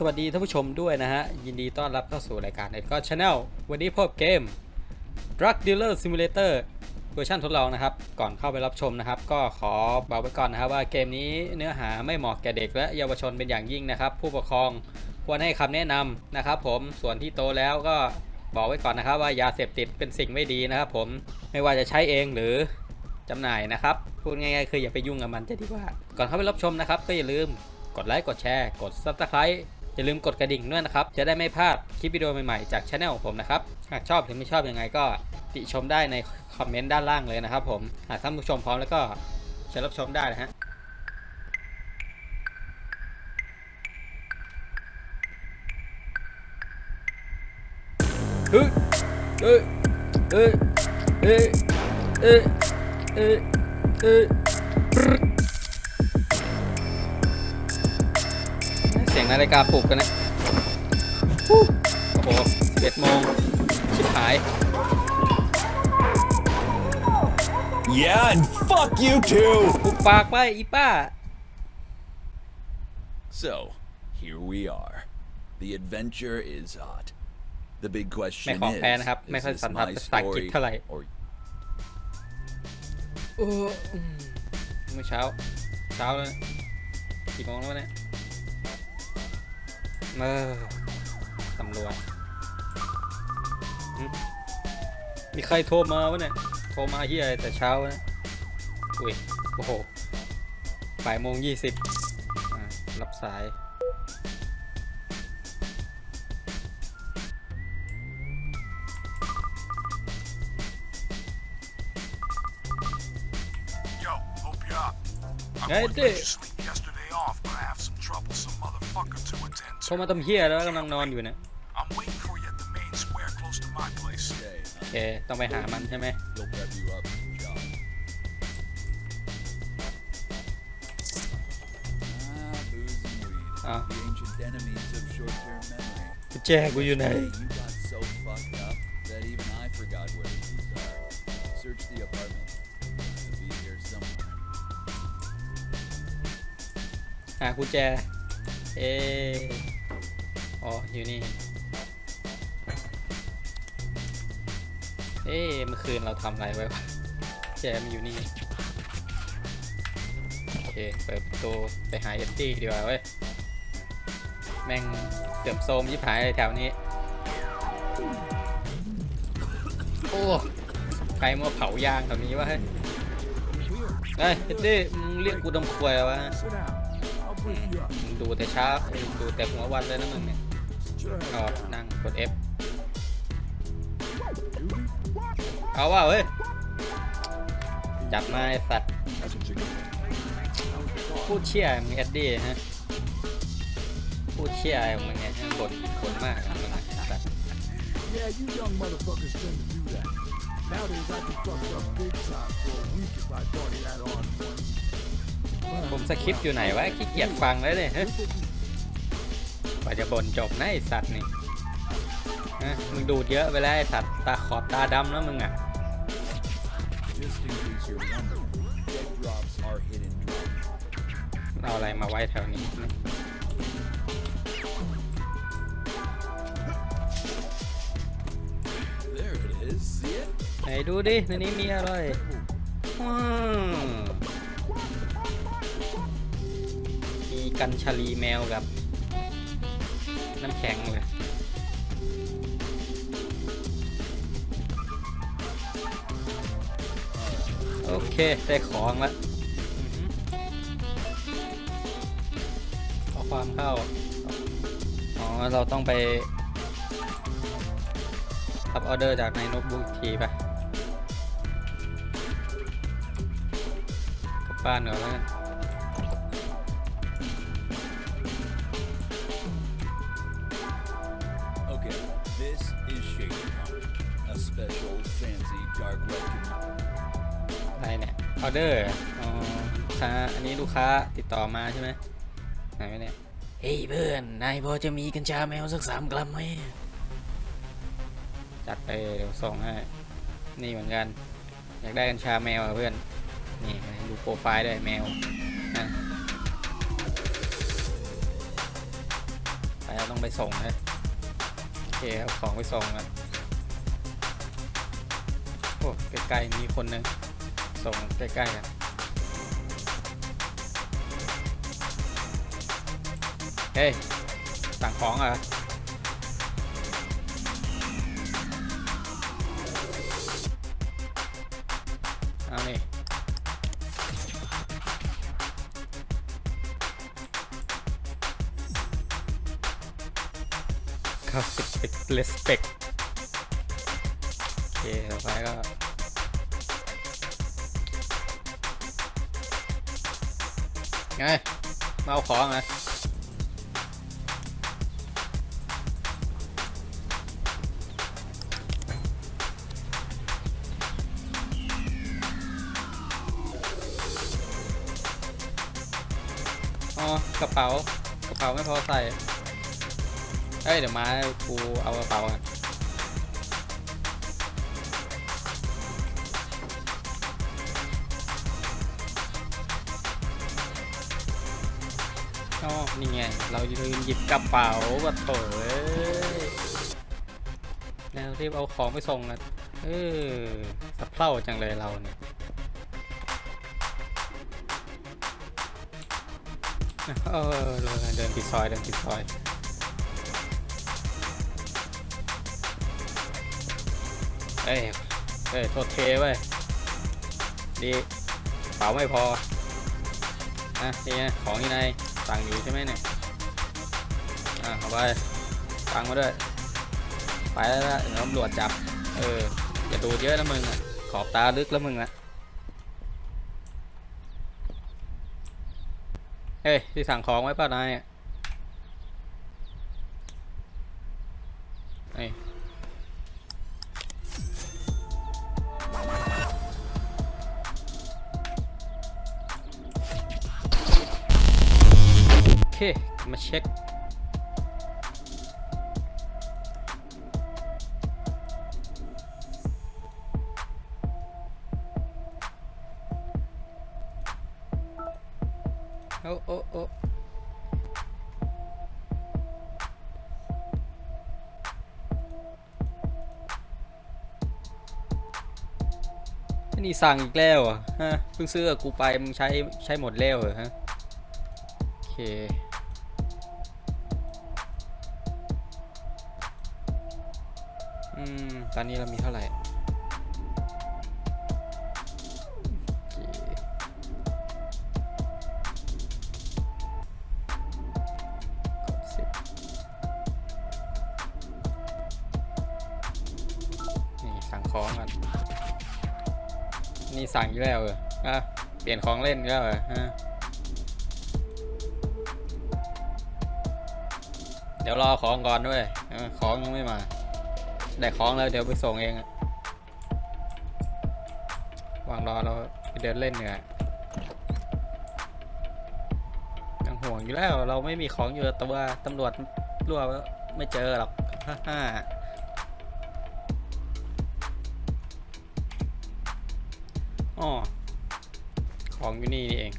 สวัสดีท่านผู้ชมด้วยนะฮะ ยินดีต้อนรับเข้าสู่รายการ n e t g o d Channel วันนี้พบเกม Drug Dealer Simulator เวอร์ชันทดลองนะครับ ก่อนเข้าไปรับชมนะครับ ก็ขอบอกไว้ก่อนนะครับว่าเกมนี้เนื้อหาไม่เหมาะแก่เด็กและเยาวชนเป็นอย่างยิ่งนะครับ ผู้ปกครองควรให้คำแนะนำนะครับผมส่วนที่โตแล้วก็บอกไว้ก่อนนะครับว่ายาเสพติดเป็นสิ่งไม่ดีนะครับผมไม่ว่าจะใช้เองหรือจำหน่ายนะครับพูดง่ายๆคืออย่าไปยุ่งกับมันจะดีกว่า ก่อนเข้าไปรับชมนะครับ ก็อย่าลืมกดไลค์กดแชร์ กด subscribe อย่าลืมกดกระดิ่งด้วยนะครับ จะได้ไม่พลาดคลิปวิดีโอใหม่ๆจากช anel ของผมนะครับ หากชอบหรือไม่ชอบยังไงก็ติชมได้ในคอมเมนต์ด้านล่างเลยนะครับผม หากท่านผู้ชมพร้อมแล้วก็เชิญรับชมได้นะฮะเฮ้ยเฮ้ยเฮ้ยเฮ้ยเฮ้ยเฮ้ย งนาฬิกาปลุกกันนะฮู้โอ้โห11โมงชิบหาย Yeah, and fuck you too! ปุกปากไปอีป้า So, here we are. The adventure is hot. The big question ไม่ของ is, แท้นะครับ ไม่ is ค่อย this สันทัด my ภาษาอังกฤษ story เท่าไหร่ or เอออืมเมื่อเช้า เช้าแล้วกี่โมงแล้ววะเนี่ย เออตำรวจหึมีใครโทรมาวะเนี่ย โทรมาเฮียอะไรแต่เช้าวะเนี่ยอุ้ย โอ้โหบ่ายโมงยี่สิบอ่ารับสาย Yo, hope you're up. I Hey, would dude. let you sleep yesterday off, but I have some troublesome motherfucker to attend โทร to. มาตำเฮียแล้วกำลังนอนอยู่เนี่ย I'm waiting for you at the main square close to my place. okay, โอเคต้องไปหามันใช่ไหม he'll rev you up, John. Ah, booze and weed. Ah. The ancient enemies of short-term memory. กุญแจกูอยู่ไหน Hey, you got so fucked up that even I forgot where the keys are. Search the apartment. It'll be here somewhere. หากุญแจ เอออ๋ออยู่นี่ เอ๊ะเมื่อคืนเราทำอะไรไว้วะแจมอยู่นี่ โอเค เปิดประตูไปหาเอฟตี้ดีกว่าเว้ย แม่งเสื่อมโทรมยิบหายแถวนี้ โอ้ ใครมาเผายางแถวนี้วะเฮ้ยเฮ้ยเอฟตี้มึงเรียกกูดำควยววะ Sit down. I'll brief you up. มึงดูแต่เช้าเอ้ยดูแต่หัววันเลยนะมึงเนี่ย Sit your ก็ head down. นั่งกด F Duty? เอาว่าเว้ย จัดมาไอสัตว์ That's what you get. พูดเชี่ยมึงแอดดี้ฮะพูดเชี่ยอะไรของมึงเนี่ยบ่นบ่นมากอะมึงอะสัตว์ Yeah, you young motherfuckers tend to do that. Nowadays, I'd be fucked up big time for a week if I party that hard. ผมสคริปต์อยู่ไหนวะขี้เกียจฟังแล้วเนี่ยฮะกว่าจะบ่นจบนะไอสัตว์นี่ฮะมึงดูดเยอะไปแล้วไอสัตว์ตาขอบตาดำแล้วมึงอะ Just in case you're wondering, dead drops are hidden drops. เอาอะไรมาไว้แถวนี้นะ There it is. See it? ไหนดูดิในนี้มีอะไรว้าว กันชาลีแมวกับ น้ำแข็งเลยโอเค ได้ของแล้วเอาความเข้า อ๋อ เราต้องไปรับออเดอร์จากในโน้ตบุ๊กอีกทีปะกลับบ้านเหรอแล้วกัน อะไรเนี่ยออเดอร์อ๋อลูกค้าอันนี้ลูกค้าติดต่อมาใช่ไหมไหนวะเนี่ยเฮ้ยเพื่อน นายพอจะมีกัญชาแมวสักสามกรัมไหมจัดไปเดี๋ยวส่งให้นี่เหมือนกัน อยากได้กัญชาแมวอะเพื่อน นี่ดูโปรไฟล์ด้วยแมวอะไปเราต้องไปส่งนะโอเคเอาของไปส่งกันโอ้ใกล้ๆมีคนหนึงส่งใกล้ๆกันเฮ้ยสั่งของเหรอเอานี่เขาสิบเลสเปกโอเค ต่อไปก็ ไงมาเอาของนะอ๋อกระเป๋ากระเป๋าไม่พอใส่ เอ้ย เดี๋ยวมากูเอากระเป๋าอะ อ๋อนี่ไง เราลืมหยิบกระเป๋าก็โถเอ้ยแล้วรีบเอาของไปส่งอะเออสะเพร่าจังเลยเราเนี่ยเออเดินผิดซอยเดินผิดซอยเอ้ยเอ้ยโทษเทเว้ดีเป๋าไม่พออะนี่ไงของที่ใน สั่งอยู่ใช่ไหมเนี่ย อะเอาไปฟังมาด้วย ไปแล้วนะตำรวจจับ เออ อย่าดูเยอะนะมึงอะขอบตาลึกแล้วมึงอะเฮ้ย ที่สั่งของไว้ป่ะนายอะเฮ้ย เคมาเช็คโอ้โอ้โอ้นี่สั่งอีกแล้วอะฮะเพิ่งซื้อกูไปมึงใช้ใช้หมดแล้วเหรอฮะโอเค อืม ตอนนี้เรามีเท่าไหร่กดสิบนี่สั่งของกันนี่สั่งอีกแล้วเหรออะเปลี่ยนของเล่นอีกแล้วเหรอฮะเดี๋ยวรอของก่อนด้วย ของยังไม่มา ได้ของแล้วเดี๋ยวไปส่งเองอะวางรอเราไปเดินเล่นเหนื่อยยังห่วงอยู่แล้วเราไม่มีของอยู่ตัวตำรวจรั่วไม่เจอหรอกฮ่าฮ่าอ๋อของอยู่นี่นี่เอง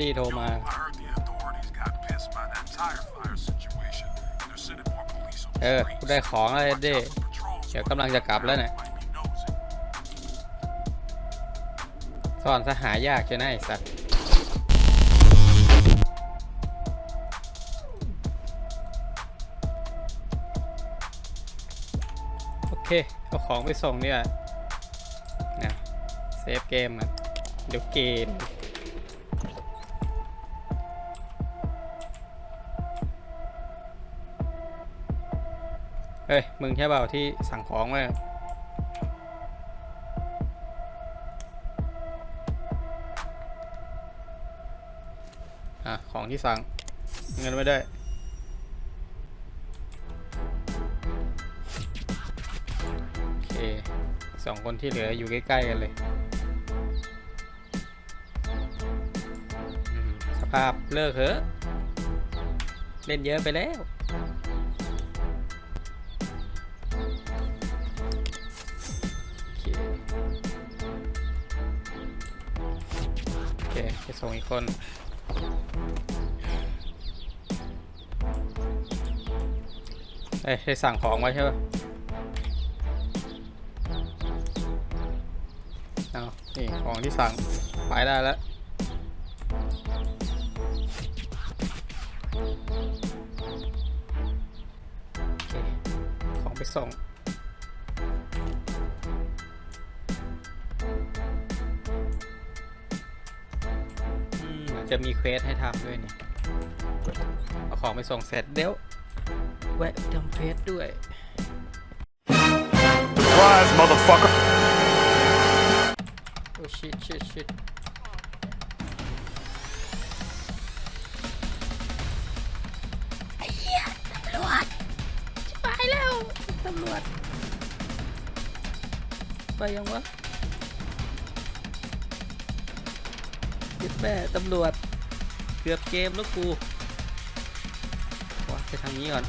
ดดี้โทรมา I heard the authorities got pissed by that tire fire situation. They're sending more police on เอ the อ streets. กูได้ของแล้วเอ็ด Watch ดี้ out for patrols เดี๋ยวกำลังจะกลับแล้วเนี่ย might be nosy. สอนสหายากใช่ไหมไอ้สัตว์โอเค เอาของไปส่งเนี่ยนะเซฟเกมอะเดี๋ยวเกม เฮ้ย มึงใช่เปล่าที่สั่งของไว้อะอะ ของที่สั่ง เงินไม่ได้ โอเคสองคนที่เหลืออยู่ใกล้ ๆ กันเลย สภาพเลิกเหอะ เล่นเยอะไปแล้ว คน เอ้ยได้สั่งของไว้ใช่ปะเอานี่ ของที่สั่ง ไปได้แล้วของไปส่ง จะมีเควสให้ทำด้วยนี่เอาของไปส่งเสร็จเดี๋ยวแวะทำเควสด้วย Surprise, motherfucker! โอ้ชิตชิตชิตไอ้เหี้ยตำรวจจะไปแล้วตำรวจไปยังวะยึดแม่ตำรวจ เกือบเกมแล้วกูว่าไปทางนี้ก่อน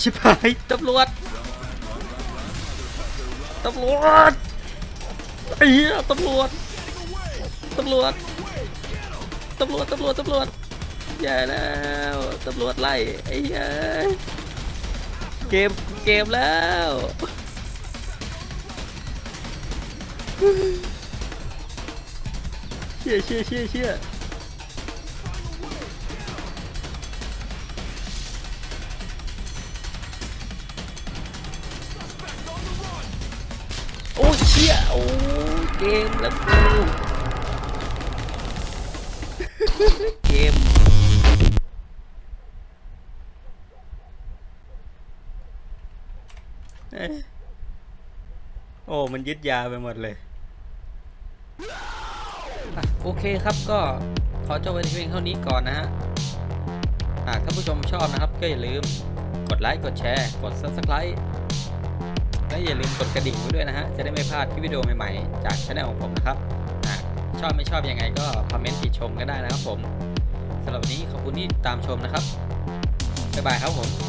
ชิบหายตำรวจตำรวจไอ้เหี้ยตำรวจตำรวจตำรวจตำรวจตำรวจแย่แล้วตำรวจไล่ไอ้เหี้ยเกมเกมแล้ว ชี่ยเชี่ยเชี่ยเชี่ยโอ้เชี่ยโอ้เกมแล้วกูเกมโอ้มันยึดยาไปหมดเลย โอเคครับก็ขอจบไว้เพียงเท่านี้ก่อนนะฮะ หากท่านผู้ชมชอบนะครับ ก็อย่าลืมกดไลค์กดแชร์ กด subscribe และอย่าลืมกดกระดิ่งไว้ด้วยนะฮะ จะได้ไม่พลาดคลิปวิดีโอใหม่ๆ จากช่องของผมนะครับ ชอบไม่ชอบยังไงก็คอมเมนต์ติชมก็ได้นะครับผมสำหรับวันนี้ขอบคุณที่ตามชมนะครับบ๊ายบายครับผม